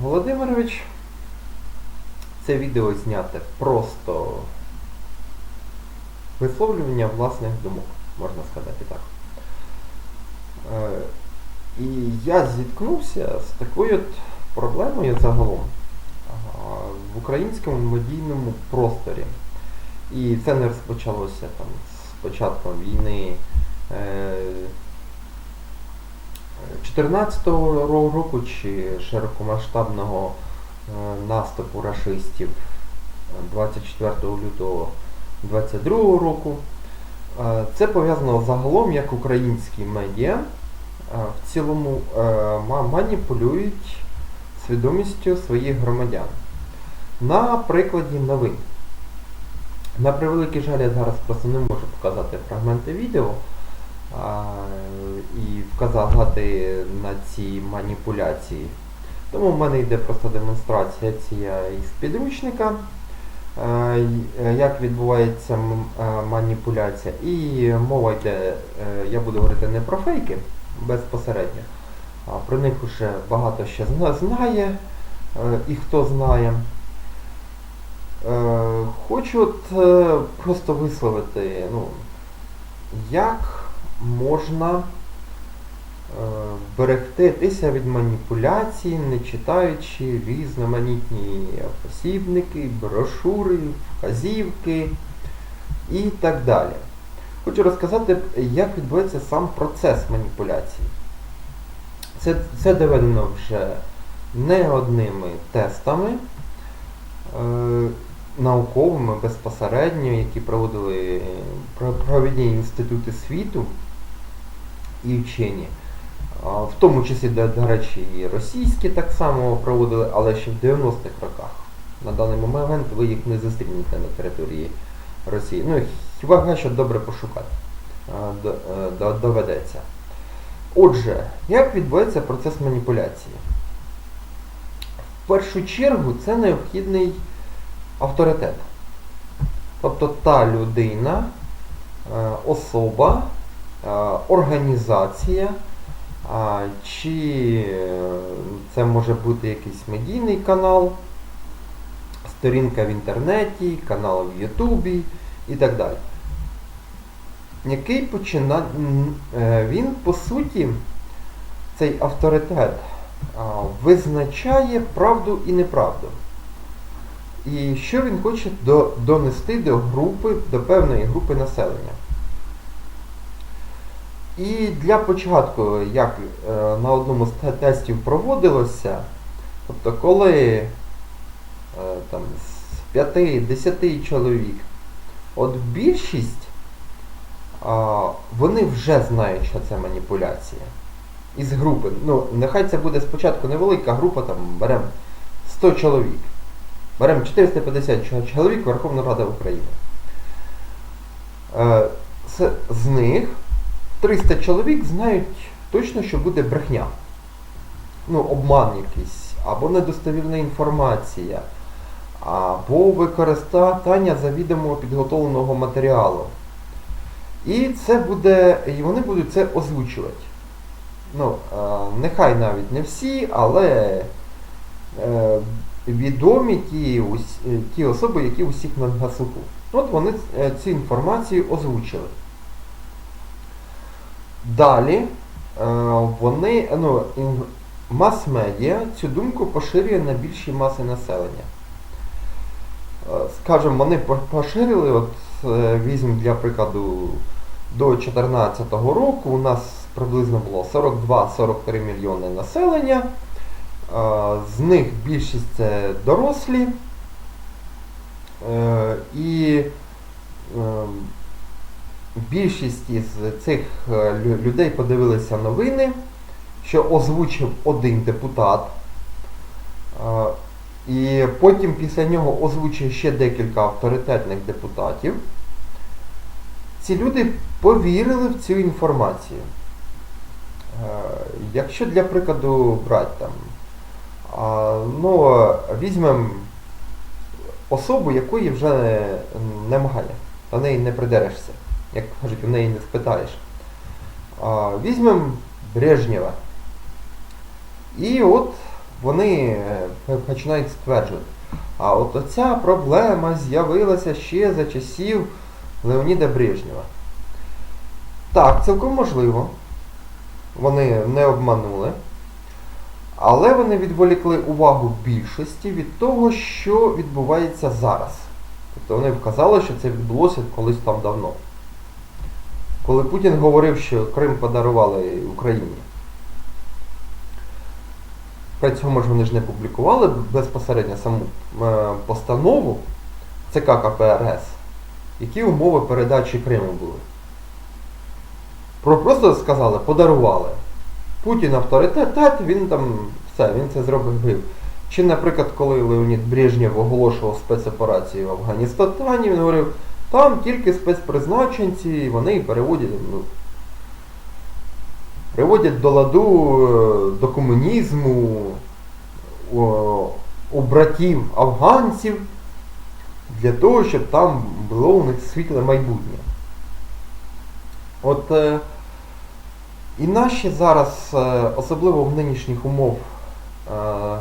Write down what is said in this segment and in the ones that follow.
Володимирович. Це відео зняте просто висловлювання власних думок, можна сказати так. Е, І я зіткнувся з такою от проблемою загалом в українському медійному просторі. І це не розпочалося там з початком війни. Е, 14-го ро- року чи широкомасштабного е, наступу рашистів е, 24 лютого 22 року. Е, Це пов'язано загалом, як українські медіа е, в цілому е, маніпулюють свідомістю своїх громадян. На прикладі новин. На превеликий жаль, я зараз просто не можу показати фрагменти відео і вказати на ці маніпуляції. Тому в мене йде просто демонстрація ція із підручника, е, як відбувається е, маніпуляція. І мова йде, е, я буду говорити не про фейки безпосередньо, а про них уже багато ще знає і хто знає. Хочу от просто висловити, ну, як можна е, берегтися від маніпуляцій, не читаючи різноманітні посібники, брошури, вказівки і так далі. Хочу розказати, як відбувається сам процес маніпуляції. Це, це доведено вже не одними тестами е, науковими безпосередньо, які проводили провідні інститути світу і вчені. В тому числі, до, до речі, і російські так само проводили, але ще в 90-х роках. На даний момент ви їх не зустрінете на території Росії. Ну, хіба що добре пошукати е, до- доведеться. Отже, як відбувається процес маніпуляції? В першу чергу це необхідний авторитет. Тобто та людина, е, особа, організація, чи е, це може бути якийсь медійний канал, сторінка в інтернеті, канал в Ютубі і так далі. Який почина... е, він по суті, цей авторитет визначає правду і неправду. І що він хоче до, донести до групи, до певної групи населення. І для початку, як е, на одному з тестів проводилося, тобто коли е, там, з 5-10 чоловік, от більшість, вони вже знають, що це маніпуляція. Із групи. Ну, нехай це буде спочатку невелика група, там беремо 100 чоловік. Беремо 450 чоловік Верховна Рада України. Е, з них 300 чоловік знають точно, що буде брехня. Ну, обман якийсь, або недостовірна інформація, або використання завідомо підготовленого матеріалу. І це буде, і вони будуть це озвучувати. Ну, е, нехай навіть не всі, але е, відомі ті, ті особи, які усіх на, на слуху. От вони е, цю інформацію озвучили. Далі е, вони, ну, мас-медіа цю думку поширює на більші маси населення. Е, Скажімо, вони поширили, от е, візьмемо для прикладу, до 2014 року у нас приблизно було 42-43 мільйони населення. З них більшість це дорослі. І е, більшість із цих е, людей подивилися новини, що озвучив один депутат. Е, І потім після нього озвучив ще декілька авторитетних депутатів. Ці люди повірили в цю інформацію. Е, Якщо для прикладу брати там, ну, візьмемо особу, якої вже немає, до неї не придерешся, як кажуть, у неї не спитаєш. Візьмемо Брежнєва. І от вони е, починають стверджувати. А от оця проблема з'явилася ще за часів Леоніда Брежнєва. Так, цілком можливо. Вони не обманули. Але вони відволікли увагу більшості від того, що відбувається зараз. Тобто вони вказали, що це відбулося колись там давно. Коли Путін говорив, що Крим подарували Україні. При цьому ж вони ж не публікували безпосередньо саму е, постанову ЦК КПРС, які умови передачі Криму були. Про просто сказали, подарували. Путін авторитет, він там все, він це зробив. Чи, наприклад, коли Леонід Брежнєв оголошував спецоперації в Афганістані, він говорив, там тільки спецпризначенці, вони переводять, ну, приводять до ладу е, до комунізму о, у братів афганців для того, щоб там було у них світле майбутнє. От е, і наші зараз, е, особливо в нинішніх умов е,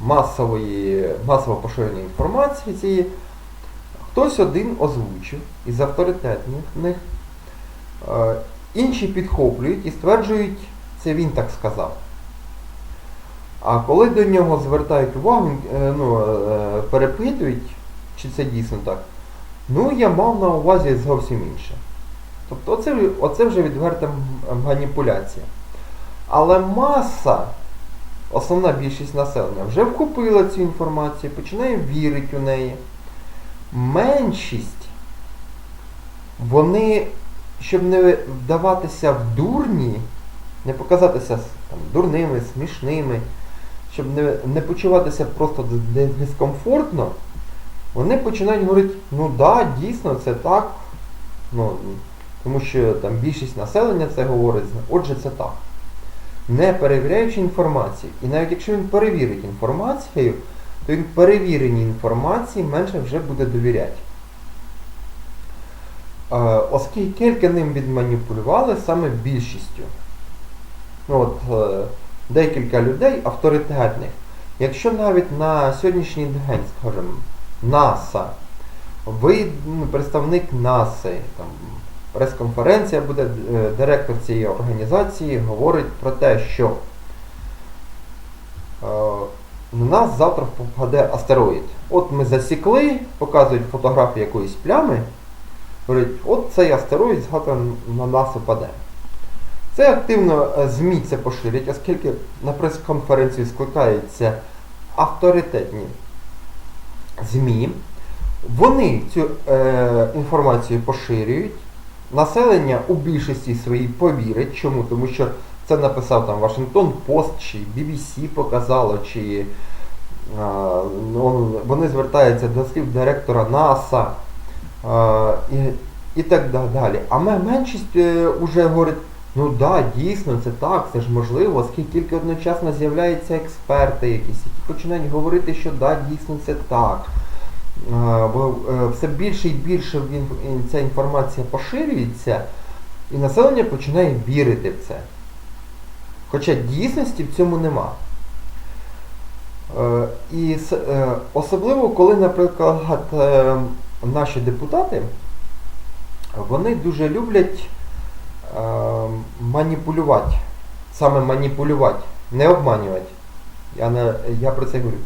масової, масового поширення інформації цієї, хтось один озвучив із авторитетних них, е, інші підхоплюють і стверджують, це він так сказав. А коли до нього звертають увагу, е, ну, е, перепитують, чи це дійсно так, ну я мав на увазі зовсім інше. Тобто оце, оце вже відверта маніпуляція. Але маса, основна більшість населення, вже вхопила цю інформацію, починає вірити у неї. Меншість, вони, щоб не вдаватися в дурні, не показатися там, дурними, смішними, щоб не, не почуватися просто дискомфортно, вони починають говорити, ну да, дійсно, це так. Ну, тому що там більшість населення це говорить, отже, це так. Не перевіряючи інформацію. І навіть якщо він перевірить інформацію, то він перевіреній інформації менше вже буде довіряти. Е, Оскільки ним відманіпулювали саме більшістю. Ну, от, е, декілька людей авторитетних. Якщо навіть на сьогоднішній день, скажімо, НАСА, ви ну, представник НАСА, прес-конференція буде, е, директор цієї організації говорить про те, що на нас завтра попаде астероїд. От ми засікли, показують фотографію якоїсь плями, говорять, от цей астероїд завтра на нас упаде. Це активно е, ЗМІ це поширять, оскільки на прес-конференцію скликаються авторитетні ЗМІ. Вони цю е, інформацію поширюють. Населення у більшості своїй повірить. Чому? Тому що це написав там Вашингтон Пост, чи BBC показало, чи е, ну, вони звертаються до слів директора НАСА е, і, і так далі. А меншість е, уже говорить, ну да, дійсно, це так, це ж можливо, оскільки тільки одночасно з'являються експерти якісь, які починають говорити, що да, дійсно це так. Е, Бо е, все більше і більше ця інформація поширюється, і населення починає вірити в це. Хоча дійсності в цьому нема. Е, І е, особливо, коли, наприклад, е, наші депутати, вони дуже люблять маніпулювати. Саме маніпулювати, не обманювати. Я, не, я про це говорю.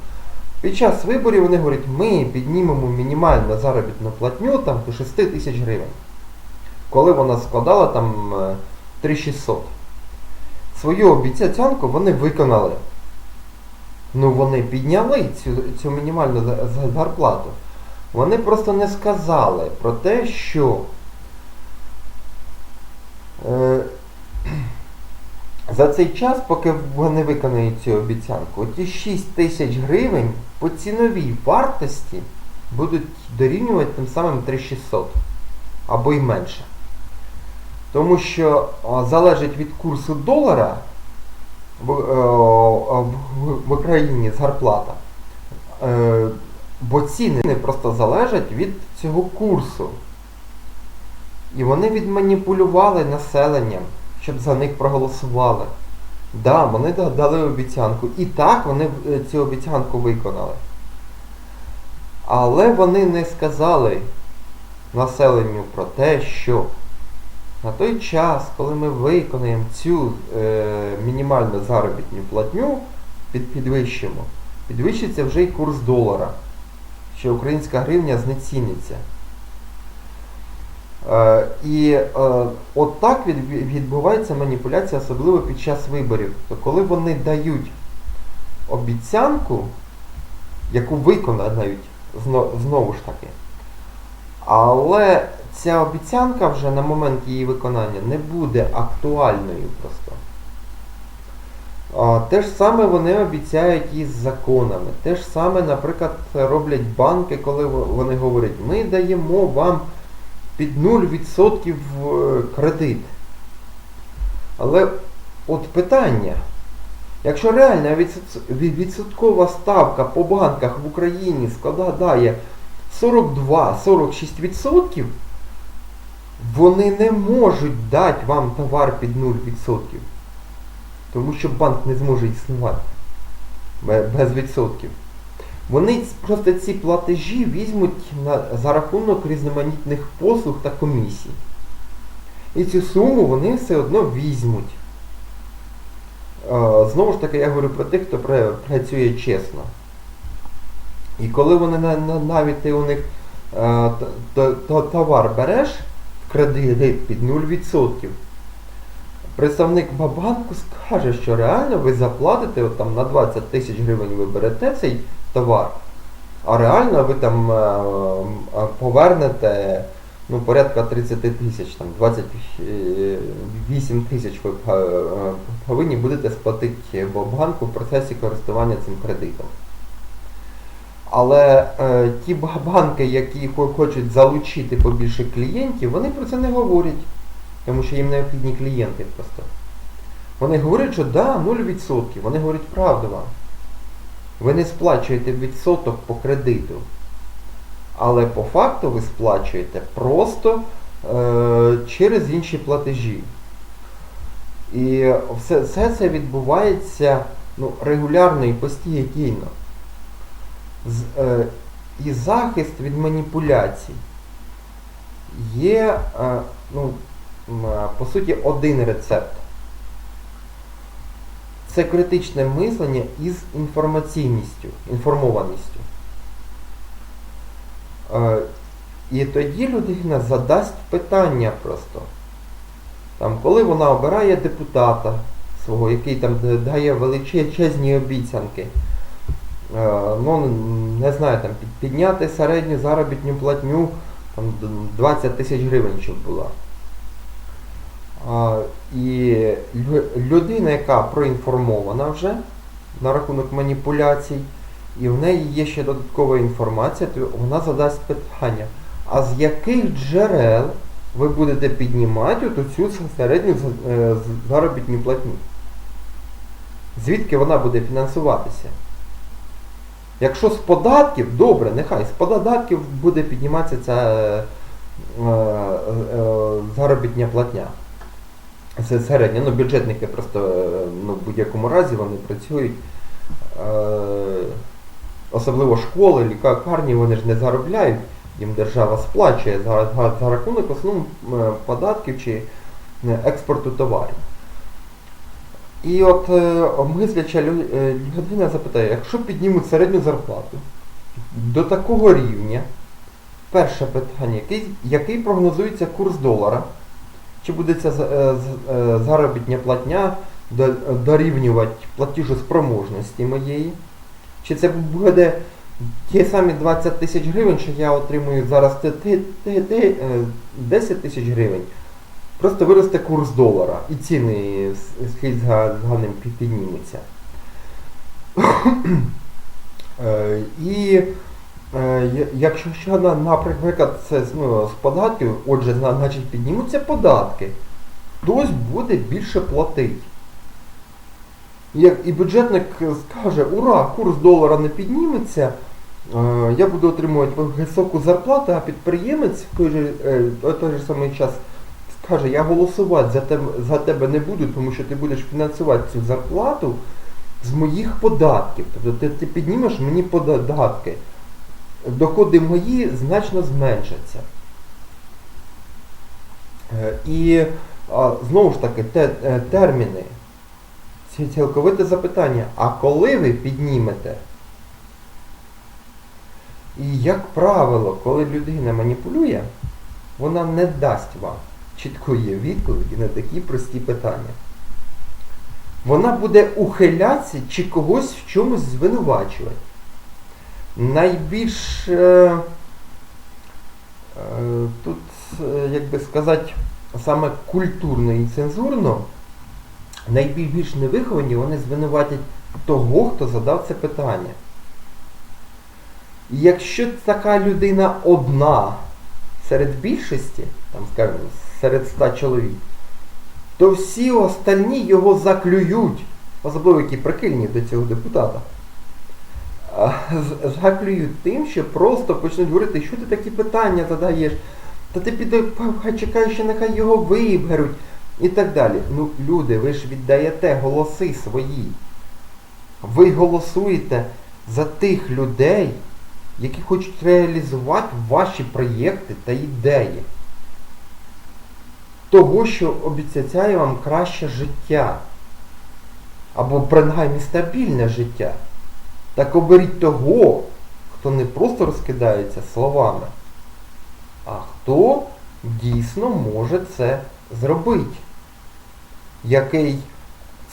Під час виборів вони говорять, ми піднімемо мінімальну заробітну платню там, до 6 тисяч гривень. Коли вона складала там е, 3600. Свою обіцянку вони виконали. Ну вони підняли цю, цю мінімальну за- за- зарплату. Вони просто не сказали про те, що е, за цей час, поки вони виконають цю обіцянку, ті 6 тисяч гривень по ціновій вартості будуть дорівнювати тим самим 3600 або й менше. Тому що залежить від курсу долара в, е, в, в Україні зарплата. Е, бо ціни просто залежать від цього курсу. І вони відманіпулювали населенням, щоб за них проголосували. Да, вони дали обіцянку. І так вони е, цю обіцянку виконали. Але вони не сказали населенню про те, що на той час, коли ми виконаємо цю е, мінімальну заробітну платню, під, підвищимо, підвищиться вже й курс долара, що українська гривня знеціниться. Е, і е, от так від, відбувається маніпуляція, особливо під час виборів. Тобто, коли вони дають обіцянку, яку виконають знову ж таки, але ця обіцянка вже на момент її виконання не буде актуальною просто. Те ж саме вони обіцяють із законами. Те ж саме, наприклад, роблять банки, коли вони говорять, ми даємо вам під 0% е, кредит. Але от питання, якщо реальна відсоткова ставка по банках в Україні складає 42-46%, вони не можуть дати вам товар під 0%. Тому що банк не зможе існувати без відсотків. Вони просто ці платежі візьмуть на, за рахунок різноманітних послуг та комісій. І цю суму вони все одно візьмуть. Знову ж таки, я говорю про тих, хто працює чесно. І коли вони на, на, навіть ти у них товар береш в кредит під 0%, представник ба- банку скаже, що реально ви заплатите от там на 20 тисяч гривень ви берете цей товар, а реально ви там е, е, повернете ну, порядка 30 тисяч, там 28 тисяч ви е, е, повинні будете сплатити бо- банку в процесі користування цим кредитом. Але е, ті банки, які хочуть залучити побільше клієнтів, вони про це не говорять. Тому що їм необхідні клієнти просто. Вони говорять, що да, 0%. Вони говорять правду вам. Ви не сплачуєте відсоток по кредиту. Але по факту ви сплачуєте просто е, через інші платежі. І все, все це відбувається ну, регулярно і постійно. Е, і захист від маніпуляцій є, е, ну, е, по суті, один рецепт. Це критичне мислення із інформаційністю, інформованістю. І тоді людина задасть питання просто. Там, коли вона обирає депутата свого, який там дає величезні обіцянки, ну, не знаю, там, підняти середню заробітну платню там, 20 тисяч гривень, щоб була. І людина, яка проінформована вже на рахунок маніпуляцій, і в неї є ще додаткова інформація, то вона задасть питання, а з яких джерел ви будете піднімати цю середню е, заробітну платню? Звідки вона буде фінансуватися? Якщо з податків, добре, нехай, з податків буде підніматися ця е, е, е, заробітня платня. Це середня, ну бюджетники просто е, ну, в будь-якому разі вони працюють. Е, особливо школи, лікарні, вони ж не заробляють, їм держава сплачує за, за, за рахунок основному е, податків чи експорту товарів. І от е, мисляча е, людина запитає, якщо піднімуть середню зарплату до такого рівня, перше питання, який, який прогнозується курс долара? Чи буде ця е, заробітня платня до- дорівнювати платіжоспроможності моєї? Чи це буде ті самі 20 тисяч гривень, що я отримую зараз те- те- те- те, е, 10 тисяч гривень? Просто виросте курс долара і ціни слід зганим пі- піднімуться. Е, І е, якщо що, на- наприклад, це ну, з податків, отже, значить піднімуться податки, хтось буде більше платити. Як і бюджетник скаже, ура, курс долара не підніметься, е, я буду отримувати високу зарплату, а підприємець в той же, в той же самий час каже, я голосувати за тебе, за тебе не буду, тому що ти будеш фінансувати цю зарплату з моїх податків. Тобто ти, ти піднімеш мені податки. Доходи мої значно зменшаться. Е, І знову ж таки, те, е, терміни. Ці цілковите запитання, а коли ви піднімете? І як правило, коли людина маніпулює, вона не дасть вам чіткої відповіді на такі прості питання. Вона буде ухилятися чи когось в чомусь звинувачувати. Найбільш е, е, тут, е, як би сказати, саме культурно і цензурно, найбільш невиховані вони звинуватять того, хто задав це питання. І якщо така людина одна серед більшості, там, скажімо, серед ста чоловік, то всі остальні його заклюють, особливо які прихильні до цього депутата, заклюють тим, що просто почнуть говорити, що ти такі питання задаєш, та ти піди, хай чекай, що нехай його виберуть і так далі. Ну, люди, ви ж віддаєте голоси свої. Ви голосуєте за тих людей, які хочуть реалізувати ваші проєкти та ідеї. Того, що обіцяє вам краще життя. Або принаймні стабільне життя. Так оберіть того, хто не просто розкидається словами, а хто дійсно може це зробити. Який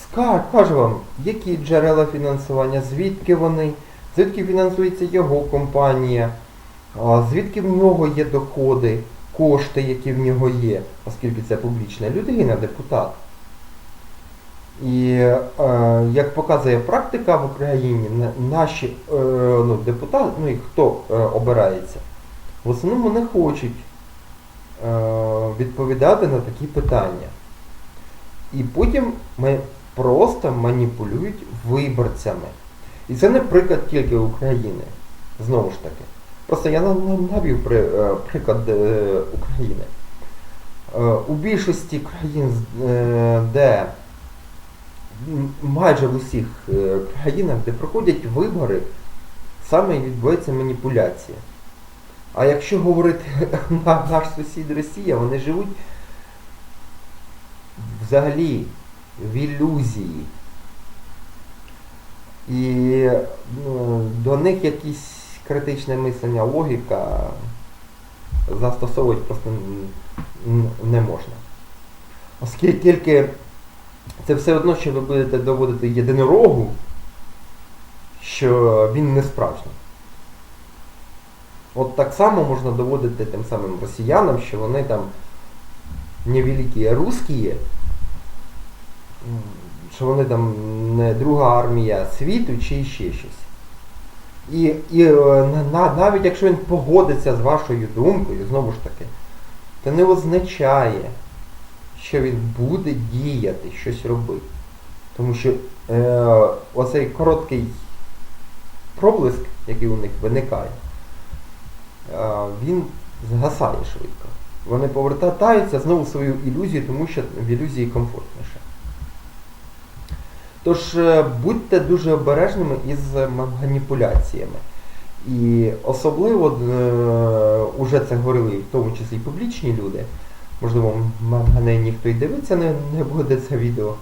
ска- каже вам, які джерела фінансування, звідки вони, звідки фінансується його компанія, звідки в нього є доходи, кошти, які в нього є, оскільки це публічна людина, депутат. І е, як показує практика в Україні, наші е, ну, депутати, ну і хто е, обирається, в основному не хочуть е, відповідати на такі питання. І потім ми просто маніпулюють виборцями. І це не приклад тільки України. Знову ж таки. Просто я нам навів е, приклад е, України. Е, у більшості країн, де майже в усіх країнах, де проходять вибори, саме відбувається маніпуляція. А якщо говорити на наш сусід Росія, вони живуть взагалі в ілюзії. І ну, до них якісь критичне мислення, логіка застосовувати просто не можна. Оскільки це все одно, що ви будете доводити єдинорогу, що він не справжній. От так само можна доводити тим самим росіянам, що вони там невеликі русські, що вони там не друга армія світу чи ще щось. І, і е, на- на- навіть якщо він погодиться з вашою думкою, знову ж таки, це не означає, що він буде діяти, щось робити. Тому що е, оцей короткий проблиск, який у них виникає, е, він згасає швидко. Вони повертаються знову в свою ілюзію, тому що в ілюзії комфортніше. Тож е, будьте дуже обережними із маніпуляціями. І особливо е, уже це говорили в тому числі і публічні люди. Можливо, м- мене ніхто і дивиться не, не буде це відео.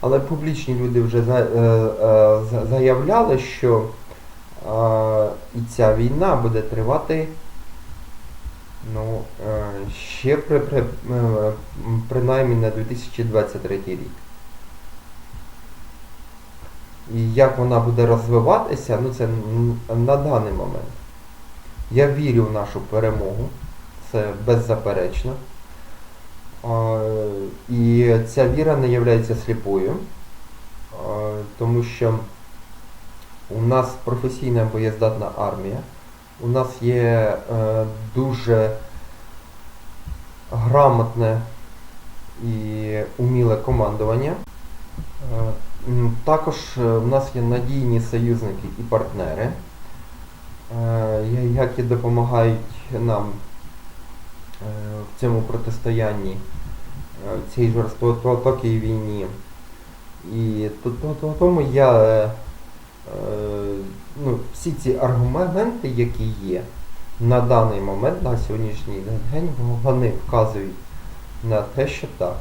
Але публічні люди вже за, е, е, за- заявляли, що е, і ця війна буде тривати ну, е, ще при, при, е, принаймні на 2023 рік. І як вона буде розвиватися, ну це на даний момент. Я вірю в нашу перемогу, це беззаперечно. І ця віра не є сліпою, тому що у нас професійна боєздатна армія, у нас є е, дуже грамотне і уміле командування. Також е, в нас є надійні союзники і партнери, е, які допомагають нам е, в цьому протистоянні. в цій жорстокій війні. І то- то- то- тому я ну, всі ці аргументи, які є на даний момент, на сьогоднішній день, вони вказують на те, що так,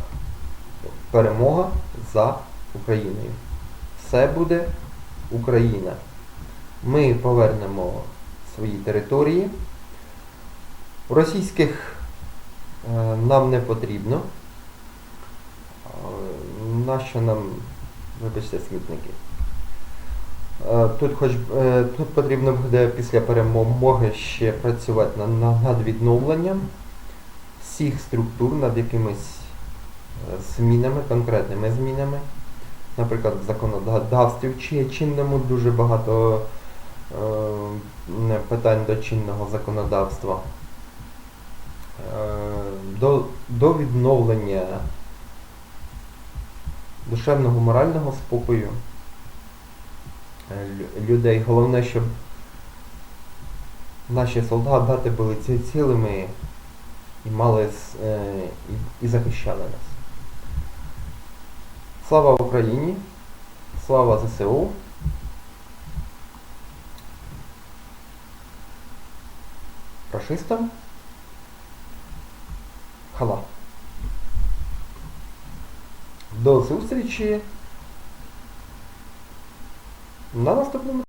перемога за Україною. Все буде Україна. Ми повернемо свої території. Російських е, нам не потрібно. Е, Нащо нам, вибачте, смітники? Е, Тут, хоч, тут потрібно буде після перемоги ще працювати на, на, над відновленням всіх структур, над якимись змінами, конкретними змінами. Наприклад, в законодавстві в чи- чинному дуже багато е, питань до чинного законодавства. Е, До, до відновлення душевного морального спокою е, людей. Головне, щоб наші солдати були ці- цілими і мали е, і захищали нас. Слава Україні! Слава ЗСУ! Рашистам. Хала! До зустрічі на наступному